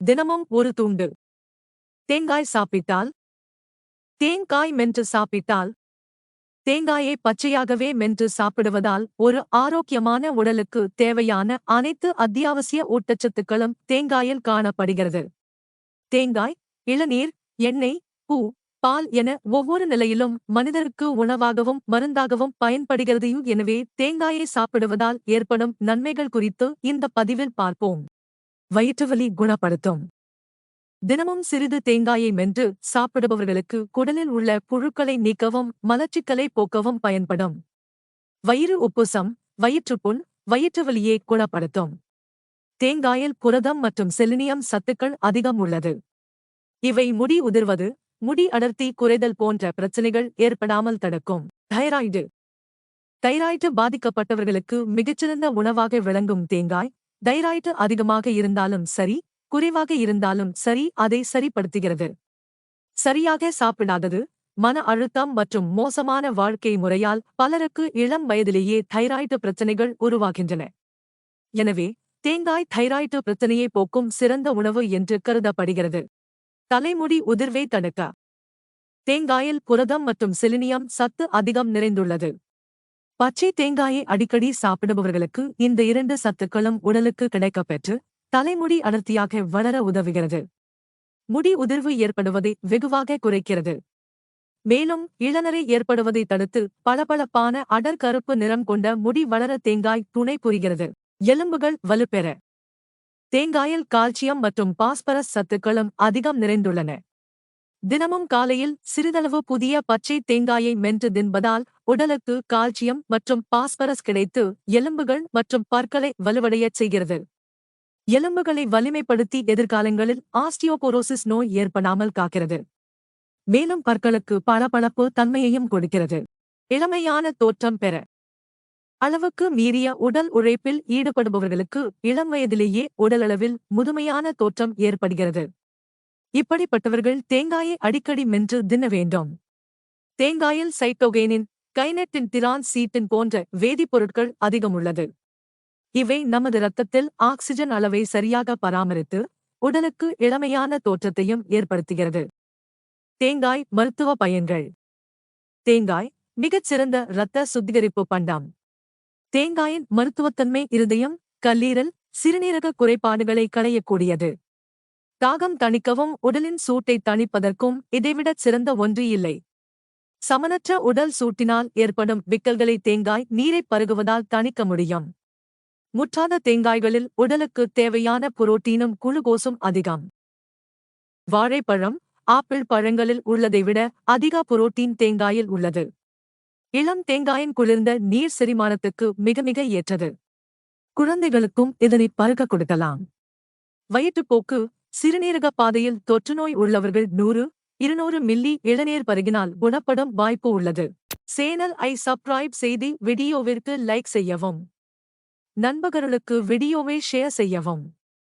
தினமும் ஒரு துண்டு. தேங்காய் சாப்பிட்டால்? தேங்காய் மென்று சாப்பிட்டால்? தேங்காயை பச்சையாகவே மென்று சாப்பிடுவதால் ஒரு ஆரோக்கியமான உடலுக்கு தேவையான அனைத்து அத்தியாவசிய ஊட்டச்சத்துக்களும் தேங்காயில் காணப்படுகிறது. தேங்காய் இளநீர் எண்ணெய் பூ பால் என ஒவ்வொரு நிலையிலும் மனிதருக்கு உணவாகவும் மருந்தாகவும் பயன்படுகிறதையும் எனவே தேங்காயை சாப்பிடுவதால் ஏற்படும் நன்மைகள் குறித்து இந்த பதிவில் பார்ப்போம். வயிற்றுவலி குணப்படுத்தும். தினமும் சிறிது தேங்காயை மென்று சாப்பிடுபவர்களுக்கு குடலில் உள்ள புழுக்களை நீக்கவும் மலச்சிக்கலை போக்கவும் பயன்படும். வயிறு உப்புசம் வயிற்றுப்புண் வயிற்றுவலியை குணப்படுத்தும். தேங்காயில் புரதம் மற்றும் செலினியம் சத்துக்கள் அதிகம் உள்ளது. இவை முடி உதிர்வது முடி அடர்த்தி குறைதல் போன்ற பிரச்சனைகள் ஏற்படாமல் தடுக்கும். தைராய்டு. தைராய்டு பாதிக்கப்பட்டவர்களுக்கு மிகச்சிறந்த உணவாக விளங்கும் தேங்காய் தைராய்டு அதிகமாக இருந்தாலும் சரி குறைவாக இருந்தாலும் சரி அதை சரிப்படுத்துகிறது. சரியாக சாப்பிடாதது மன அழுத்தம் மற்றும் மோசமான வாழ்க்கை முறையால் பலருக்கு இளம் வயதிலேயே தைராய்டு பிரச்சனைகள் உருவாகின்றன. எனவே தேங்காய் தைராய்டு பிரச்சனையை போக்கும் சிறந்த உணவு என்று கருதப்படுகிறது. தலைமுடி உதிர்வை தடுக்க. தேங்காயில் புரதம் மற்றும் செலினியம் சத்து அதிகம் நிறைந்துள்ளது. பச்சை தேங்காயை அடிக்கடி சாப்பிடுபவர்களுக்கு இந்த இரண்டு சத்துக்களும் உடலுக்கு கிடைக்கப்பெற்று தலைமுடி அடர்த்தியாக வளர உதவுகிறது. முடி உதிர்வு ஏற்படுவதை வெகுவாக குறைக்கிறது. மேலும் இளநரை ஏற்படுவதை தடுத்து பளபளப்பான அடர் கருப்பு நிறம் கொண்ட முடி வளர தேங்காய் துணை புரிகிறது. எலும்புகள் வலுப்பெற. தேங்காயில் கால்சியம் மற்றும் பாஸ்பரஸ் சத்துக்களும் அதிகம் நிறைந்துள்ளன. தினமும் காலையில் சிறிதளவு புதிய பச்சை தேங்காயை மென்று தின்பதால் உடலுக்கு கால்சியம் மற்றும் பாஸ்பரஸ் கிடைத்து எலும்புகள் மற்றும் பற்களை வலுவடையச் செய்கிறது. எலும்புகளை வலிமைப்படுத்தி எதிர்காலங்களில் ஆஸ்டியோபோரோசிஸ் நோய் ஏற்படாமல் காக்கிறது. மேலும் பற்களுக்கு பளபளப்பு தன்மையையும் கொடுக்கிறது. இளமையான தோற்றம் பெற. அளவுக்கு மீறிய உடல் உழைப்பில் ஈடுபடுபவர்களுக்கு இளம் வயதிலேயே உடலளவில் முதுமையான தோற்றம் ஏற்படுகிறது. இப்படிப்பட்டவர்கள் தேங்காயை அடிக்கடி மென்று தின்ன வேண்டும். தேங்காயில் சைட்டோகேனின் கைனெட்டின் திரான் சீட்டின் போன்ற வேதிப்பொருட்கள் அதிகம் உள்ளது இவை நமது இரத்தத்தில் ஆக்சிஜன் அளவை சரியாக பராமரித்து உடலுக்கு இளமையான தோற்றத்தையும் ஏற்படுத்துகிறது. தேங்காய் மருத்துவ பயன்கள். தேங்காய் மிகச்சிறந்த இரத்த சுத்திகரிப்பு பண்டம். தேங்காயின் மருத்துவத்தன்மை இருதயம் கல்லீரல் சிறுநீரக குறைபாடுகளை களையக்கூடியது. தாகம் தணிக்கவும் உடலின் சூட்டை தணிப்பதற்கும் இதைவிடச் சிறந்த ஒன்று இல்லை. சமனற்ற உடல் சூட்டினால் ஏற்படும் விக்கல்களை தேங்காய் நீரைப் பருகுவதால் தணிக்க முடியும். முற்றாத தேங்காய்களில் உடலுக்கு தேவையான புரோட்டீனும் குளுகோசும் அதிகம். வாழைப்பழம் ஆப்பிள் பழங்களில் உள்ளதை விட அதிக புரோட்டீன் தேங்காயில் உள்ளது. இளம் தேங்காயின் குளிர்ந்த நீர் செரிமானத்துக்கு மிக மிக ஏற்றது. குழந்தைகளுக்கும் இதனை பருக கொடுக்கலாம். வயிற்றுப்போக்கு சிறுநீரக பாதையில் தொற்றுநோய் உள்ளவர்கள் நூறு இருநூறு மில்லி இளநீர் பருகினால் குணப்படும் வாய்ப்பு உள்ளது. சேனல் ஐ சப்ஸ்கிரைப் செய்து வீடியோவிற்கு லைக் செய்யவும். நண்பர்களுக்கு வீடியோவை ஷேர் செய்யவும்.